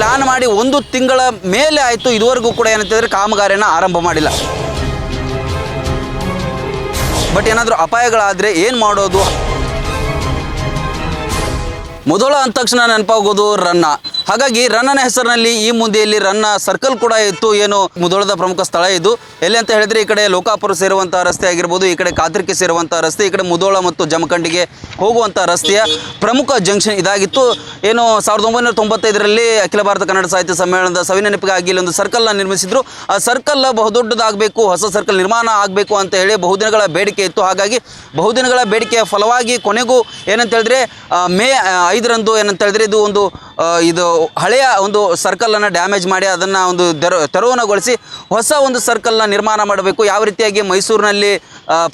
Plan ಮಾಡಿ ಒಂದು ತಿಂಗಳ ಮೇಲೆ ಆಯಿತು, ಇದುವರೆಗೂ ಕೂಡ ಏನಂತಂದರೆ ಕಾಮಗಾರಿಯನ್ನು ಆರಂಭ ಮಾಡಿಲ್ಲ. ಬಟ್ ಏನಾದರೂ ಅಪಾಯಗಳಾದರೆ ಏನು ಮಾಡೋದು? ಮೊದಲ ಅಂದ ತಕ್ಷಣ ನೆನಪಾಗೋದು ರನ್ನ. ಹಾಗಾಗಿ ರನ್ನನ ಹೆಸರಿನಲ್ಲಿ ಈ ಮುಂದೆಯಲ್ಲಿ ರನ್ನ ಸರ್ಕಲ್ ಕೂಡ ಇತ್ತು. ಏನು ಮುದೋಳದ ಪ್ರಮುಖ ಸ್ಥಳ ಇದು. ಎಲ್ಲಿ ಅಂತ ಹೇಳಿದ್ರೆ ಈ ಕಡೆ ಲೋಕಾಪುರ ಸೇರುವಂತಹ ರಸ್ತೆ ಆಗಿರ್ಬೋದು, ಈ ಕಡೆ ಕಾತ್ರಿಕೆ ಸೇರುವಂತಹ ರಸ್ತೆ, ಈ ಕಡೆ ಮುದೋಳ ಮತ್ತು ಜಮಖಂಡಿಗೆ ಹೋಗುವಂತಹ ರಸ್ತೆಯ ಪ್ರಮುಖ ಜಂಕ್ಷನ್ ಇದಾಗಿತ್ತು. ಏನು ಸಾವಿರದ ಒಂಬೈನೂರ ತೊಂಬತ್ತೈದರಲ್ಲಿ ಅಖಿಲ ಭಾರತ ಕನ್ನಡ ಸಾಹಿತ್ಯ ಸಮ್ಮೇಳನದ ಸವಿನೆನಪಿಗಾಗಿ ಸರ್ಕಲ್ನ ನಿರ್ಮಿಸಿದ್ರು. ಆ ಸರ್ಕಲ್ ಬಹುದೊಡ್ಡದಾಗಬೇಕು, ಹೊಸ ಸರ್ಕಲ್ ನಿರ್ಮಾಣ ಆಗಬೇಕು ಅಂತ ಹೇಳಿ ಬಹುದಿನಗಳ ಬೇಡಿಕೆ ಇತ್ತು. ಹಾಗಾಗಿ ಬಹುದಿನಗಳ ಬೇಡಿಕೆಯ ಫಲವಾಗಿ ಕೊನೆಗೂ ಏನಂತ ಹೇಳಿದ್ರೆ ಮೇ ಐದರಂದು ಏನಂತ ಹೇಳಿದ್ರೆ ಇದು ಒಂದು ಇದು ಹಳೆಯ ಒಂದು ಸರ್ಕಲನ್ನು ಡ್ಯಾಮೇಜ್ ಮಾಡಿ ಅದನ್ನು ಒಂದು ತೆರ ತೆರವುನಗೊಳಿಸಿ ಹೊಸ ಒಂದು ಸರ್ಕಲ್ನ ನಿರ್ಮಾಣ ಮಾಡಬೇಕು. ಯಾವ ರೀತಿಯಾಗಿ ಮೈಸೂರಿನಲ್ಲಿ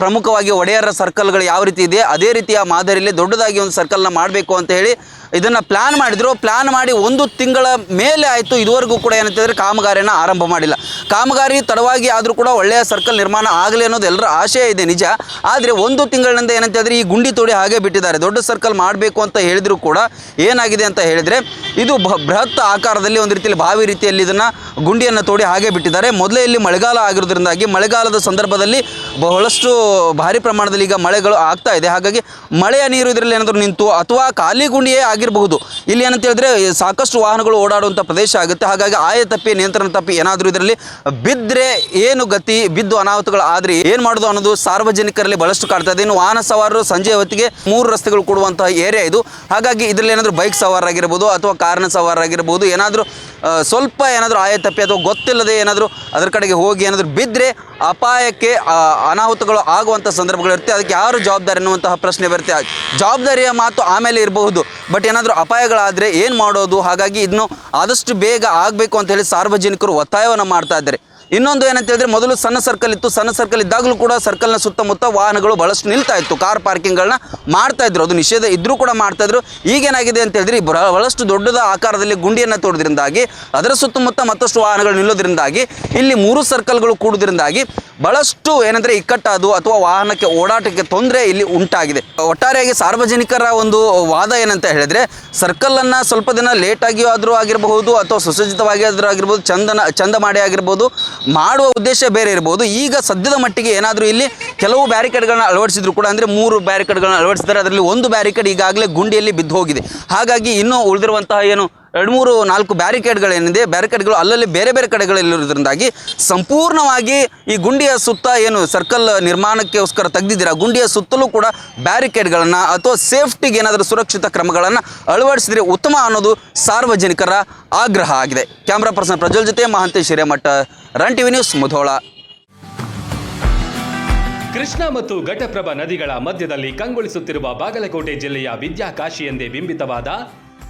ಪ್ರಮುಖವಾಗಿ ಒಡೆಯರ ಸರ್ಕಲ್ಗಳು ಯಾವ ರೀತಿ ಇದೆ, ಅದೇ ರೀತಿಯ ಮಾದರಿಯಲ್ಲಿ ದೊಡ್ಡದಾಗಿ ಒಂದು ಸರ್ಕಲ್ನ ಮಾಡಬೇಕು ಅಂತ ಹೇಳಿ ಇದನ್ನು ಪ್ಲ್ಯಾನ್ ಮಾಡಿದ್ರು. ಪ್ಲ್ಯಾನ್ ಮಾಡಿ ಒಂದು ತಿಂಗಳ ಮೇಲೆ ಆಯಿತು. ಇದುವರೆಗೂ ಕೂಡ ಏನಂತಂದರೆ ಕಾಮಗಾರಿಯನ್ನು ಆರಂಭ ಮಾಡಿಲ್ಲ. ಕಾಮಗಾರಿ ತಡವಾಗಿ ಆದರೂ ಕೂಡ ಒಳ್ಳೆಯ ಸರ್ಕಲ್ ನಿರ್ಮಾಣ ಆಗಲಿ ಅನ್ನೋದು ಎಲ್ಲರ ಆಶಯ ಇದೆ ನಿಜ. ಆದರೆ ಒಂದು ತಿಂಗಳಿನಿಂದ ಏನಂತ ಹೇಳಿದ್ರೆ ಈ ಗುಂಡಿ ತೋಡಿ ಹಾಗೆ ಬಿಟ್ಟಿದ್ದಾರೆ. ದೊಡ್ಡ ಸರ್ಕಲ್ ಮಾಡಬೇಕು ಅಂತ ಹೇಳಿದರೂ ಕೂಡ ಏನಾಗಿದೆ ಅಂತ ಹೇಳಿದರೆ ಇದು ಬೃಹತ್ ಆಕಾರದಲ್ಲಿ ಒಂದು ರೀತಿಯಲ್ಲಿ ಬಾವಿ ರೀತಿಯಲ್ಲಿ ಇದನ್ನು ಗುಂಡಿಯನ್ನು ತೋಡಿ ಹಾಗೆ ಬಿಟ್ಟಿದ್ದಾರೆ. ಮೊದಲೇ ಇಲ್ಲಿ ಮಳೆಗಾಲ ಆಗಿರೋದ್ರಿಂದಾಗಿ ಮಳೆಗಾಲದ ಸಂದರ್ಭದಲ್ಲಿ ಬಹಳಷ್ಟು ಭಾರಿ ಪ್ರಮಾಣದಲ್ಲಿ ಈಗ ಮಳೆಗಳು ಆಗ್ತಾ ಇದೆ. ಹಾಗಾಗಿ ಮಳೆಯ ನೀರು ಇದರಲ್ಲಿ ಏನಾದರೂ ನಿಂತು ಅಥವಾ ಖಾಲಿ ಗುಂಡಿಯೇ ಆಗಿರಬಹುದು ಇಲ್ಲಿ ಏನಂತ ಹೇಳಿದ್ರೆ ಸಾಕಷ್ಟು ವಾಹನಗಳು ಓಡಾಡುವಂಥ ಪ್ರದೇಶ ಆಗುತ್ತೆ. ಹಾಗಾಗಿ ಆಯ ತಪ್ಪಿ, ನಿಯಂತ್ರಣ ತಪ್ಪಿ ಏನಾದರೂ ಇದರಲ್ಲಿ ಬಿದ್ದರೆ ಏನು ಗತಿ, ಬಿದ್ದು ಅನಾಹುತಗಳು ಆದರೆ ಏನು ಮಾಡೋದು ಅನ್ನೋದು ಸಾರ್ವಜನಿಕರಲ್ಲಿ ಬಹಳಷ್ಟು ಕಾಡ್ತಾ ಇದೆ. ಇನ್ನು ವಾಹನ ಸವಾರರು ಸಂಜೆ ಹೊತ್ತಿಗೆ ಮೂರು ರಸ್ತೆಗಳು ಕೊಡುವಂತಹ ಏರಿಯಾ ಇದು. ಹಾಗಾಗಿ ಇದರಲ್ಲಿ ಏನಾದರೂ ಬೈಕ್ ಸವಾರರಾಗಿರ್ಬೋದು ಅಥವಾ ಕಾರಿನ ಸವಾರರಾಗಿರ್ಬೋದು, ಏನಾದರೂ ಸ್ವಲ್ಪ ಏನಾದರೂ ಆಯ ತಪ್ಪಿ ಅಥವಾ ಗೊತ್ತಿಲ್ಲದೆ ಏನಾದರೂ ಅದರ ಕಡೆಗೆ ಹೋಗಿ ಏನಾದರೂ ಬಿದ್ದರೆ ಅಪಾಯಕ್ಕೆ ಅನಾಹುತಗಳು ಆಗುವಂಥ ಸಂದರ್ಭಗಳಿರುತ್ತೆ ಅದಕ್ಕೆ ಯಾರು ಜವಾಬ್ದಾರಿ ಅನ್ನುವಂತಹ ಪ್ರಶ್ನೆ ಬರುತ್ತೆ. ಜವಾಬ್ದಾರಿಯ ಮಾತು ಆಮೇಲೆ ಇರಬಹುದು. ಬಟ್ ಏನಾದರೂ ಅಪಾಯಗಳಾದರೆ ಏನು ಮಾಡೋದು? ಹಾಗಾಗಿ ಇದನ್ನು ಆದಷ್ಟು ಬೇಗ ಆಗಬೇಕು ಅಂತ ಹೇಳಿ ಸಾರ್ವಜನಿಕರು ಒತ್ತಾಯವನ್ನು ಮಾಡ್ತಾ ಇದ್ದಾರೆ. ಇನ್ನೊಂದು ಏನಂತ ಹೇಳಿದ್ರೆ ಮೊದಲು ಸಣ್ಣ ಸರ್ಕಲ್ ಇತ್ತು. ಸಣ್ಣ ಸರ್ಕಲ್ ಇದ್ದಾಗಲೂ ಕೂಡ ಸರ್ಕಲ್ನ ಸುತ್ತಮುತ್ತ ವಾಹನಗಳು ಬಹಳಷ್ಟು ನಿಲ್ತಾ ಇತ್ತು. ಕಾರ್ ಪಾರ್ಕಿಂಗ್ಗಳನ್ನ ಮಾಡ್ತಾ ಇದ್ರು. ಅದು ನಿಷೇಧ ಇದ್ರೂ ಕೂಡ ಮಾಡ್ತಾ ಇದ್ರು. ಈಗೇನಾಗಿದೆ ಅಂತ ಹೇಳಿದ್ರೆ ಬಹಳಷ್ಟು ದೊಡ್ಡದ ಆಕಾರದಲ್ಲಿ ಗುಂಡಿಯನ್ನು ತೋಡೋದ್ರಿಂದಾಗಿ ಅದರ ಸುತ್ತಮುತ್ತ ಮತ್ತಷ್ಟು ವಾಹನಗಳು ನಿಲ್ಲೋದ್ರಿಂದಾಗಿ, ಇಲ್ಲಿ ಮೂರು ಸರ್ಕಲ್ಗಳು ಕೂಡುದ್ರಿಂದಾಗಿ ಬಹಳಷ್ಟು ಏನಂದ್ರೆ ಇಕ್ಕಟ್ಟಾದು ಅಥವಾ ವಾಹನಕ್ಕೆ ಓಡಾಟಕ್ಕೆ ತೊಂದರೆ ಇಲ್ಲಿ ಉಂಟಾಗಿದೆ. ಒಟ್ಟಾರೆಯಾಗಿ ಸಾರ್ವಜನಿಕರ ಒಂದು ವಾದ ಏನಂತ ಹೇಳಿದ್ರೆ ಸರ್ಕಲ್ ಅನ್ನ ಸ್ವಲ್ಪ ದಿನ ಲೇಟ್ ಆಗಿಯೂ ಆದರೂ ಆಗಿರಬಹುದು ಅಥವಾ ಸುಸಜ್ಜಿತವಾಗಿ ಆದರೂ ಆಗಿರ್ಬೋದು, ಚಂದನ, ಚಂದ ಮಾಡಿ ಆಗಿರ್ಬೋದು ಮಾಡುವ ಉದ್ದೇಶ ಬೇರೆ ಇರ್ಬೋದು. ಈಗ ಸದ್ಯದ ಮಟ್ಟಿಗೆ ಏನಾದರೂ ಇಲ್ಲಿ ಕೆಲವು ಬ್ಯಾರಿಕೇಡ್ಗಳನ್ನ ಅಳವಡಿಸಿದ್ರು ಕೂಡ ಅಂದರೆ ಮೂರು ಬ್ಯಾರಿಕೇಡ್ಗಳನ್ನ ಅಳವಡಿಸಿದ್ದಾರೆ. ಅದರಲ್ಲಿ ಒಂದು ಬ್ಯಾರಿಕೇಡ್ ಈಗಾಗಲೇ ಗುಂಡಿಯಲ್ಲಿ ಬಿದ್ದು ಹೋಗಿದೆ. ಹಾಗಾಗಿ ಇನ್ನೂ ಉಳಿದಿರುವಂತಹ ಏನು ಎರಡು ಮೂರು ನಾಲ್ಕು ಬ್ಯಾರಿಕೇಡ್ಗಳೇನಿದೆ, ಬ್ಯಾರಿಕೇಡ್ಗಳು ಅಲ್ಲಲ್ಲಿ ಬೇರೆ ಬೇರೆ ಕಡೆಗಳಲ್ಲಿರೋದ್ರಿಂದಾಗಿ ಸಂಪೂರ್ಣವಾಗಿ ಈ ಗುಂಡಿಯ ಸುತ್ತ ಏನು ಸರ್ಕಲ್ ನಿರ್ಮಾಣಕ್ಕೋಸ್ಕರ ತೆಗೆದಿದ್ದೀರಾ? ಗುಂಡಿಯ ಸುತ್ತಲೂ ಕೂಡ ಬ್ಯಾರಿಕೇಡ್ಗಳನ್ನು ಅಥವಾ ಸೇಫ್ಟಿಗೆ ಏನಾದರೂ ಸುರಕ್ಷಿತ ಕ್ರಮಗಳನ್ನು ಅಳವಡಿಸಿದರೆ ಉತ್ತಮ ಅನ್ನೋದು ಸಾರ್ವಜನಿಕರ ಆಗ್ರಹ ಆಗಿದೆ. ಕ್ಯಾಮ್ರಾ ಪರ್ಸನ್ ಪ್ರಜ್ವಲ್ ಜೊತೆ Mahantesh Hiremath, Run TV news Mudhol. Krishna ಮತ್ತು ಘಟಪ್ರಭಾ ನದಿಗಳ ಮಧ್ಯದಲ್ಲಿ ಕಂಗೊಳಿಸುತ್ತಿರುವ ಬಾಗಲಕೋಟೆ ಜಿಲ್ಲೆಯ ವಿದ್ಯಾಕಾಶಿ ಎಂದೇ ಬಿಂಬಿತವಾದ